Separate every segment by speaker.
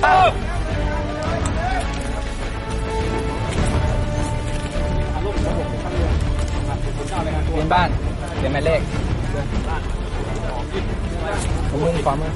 Speaker 1: เรียนบ้านเรียนหมายเลขผมมุ่งความ
Speaker 2: มือ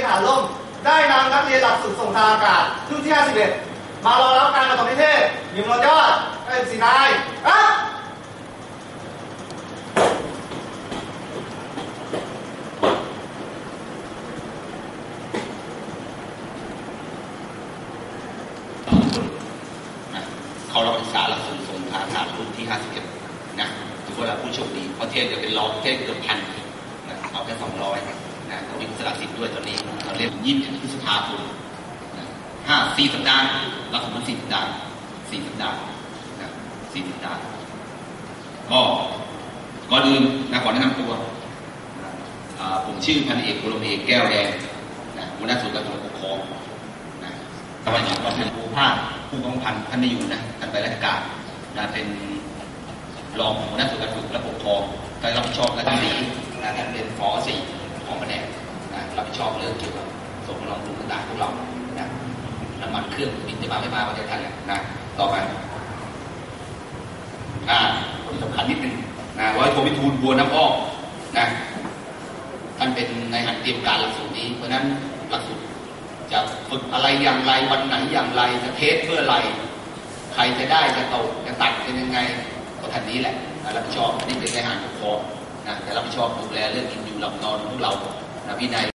Speaker 2: ียนฐานร่ม ได้นำนักเรียนหลักสูตรส่งทางอากาศรุ่นที่ 51 มารอรับการปฐมนิเทศหญิงรยอดเป็นสีนายครับ
Speaker 3: นะเขารับศึกษาหลักสูตรส่งทางอากาศรุ่นที่ 51 นะถือว่าเราผู้โชคดีประเทศเดียวเป็นร้อยเทศเกือบพันนะเอาแค่200นะตอน นี้สละสิทธิ์ด้วยตอนนี้เราเรียกยี่สิบพฤษภาคมห้าสี่สัปดาห์หลักสูตรมันสี่สัปดาห์สี่สัปดาห์นะสี่สัปดาห์ก็ก่อนอื่นนะขอแนะนำตัวผมชื่อพันเอกกุลเอกแก้วแดงนะหัวหน้าส่วนการปกครองนะตะวันออกก็เป็นผู้ภาคผู้กองพันท่านไม่อยู่นะท่านไปราชการนะเป็นรองหัวหน้าส่วนการฝึกและปกครองก็รับผิดชอบและท่านนี้นะท่านเป็นฟอสี่ ของแผนกนะรับผิดชอบเรื่องเกี่ยวกับส่งกำลังทุนต่างๆพวกเรานะน้ำมันเครื่องบินจะมาไม่มาประเทศไทยนะต่อไปอ่าคนสำคัญนิดนึงนะร้อยโทวิทูลบัวน้ำอ้อมนะท่านเป็นในายหันเตรียมการหลักสูตรนี้ เพราะนั้นหลักสูตรจะฝึกอะไรอย่างไรวันไหนอย่างไรจะเทสเพื่ออะไร ใครจะได้จะตกจะตัดเป็นยังไงก็ท่านนี้แหละรับผิดชอบนี่เป็นทหารปกครอง นะแต่รับผิดชอบดูแลเรื่องกินอยู่หลับนอนของพวกเรานะวินัย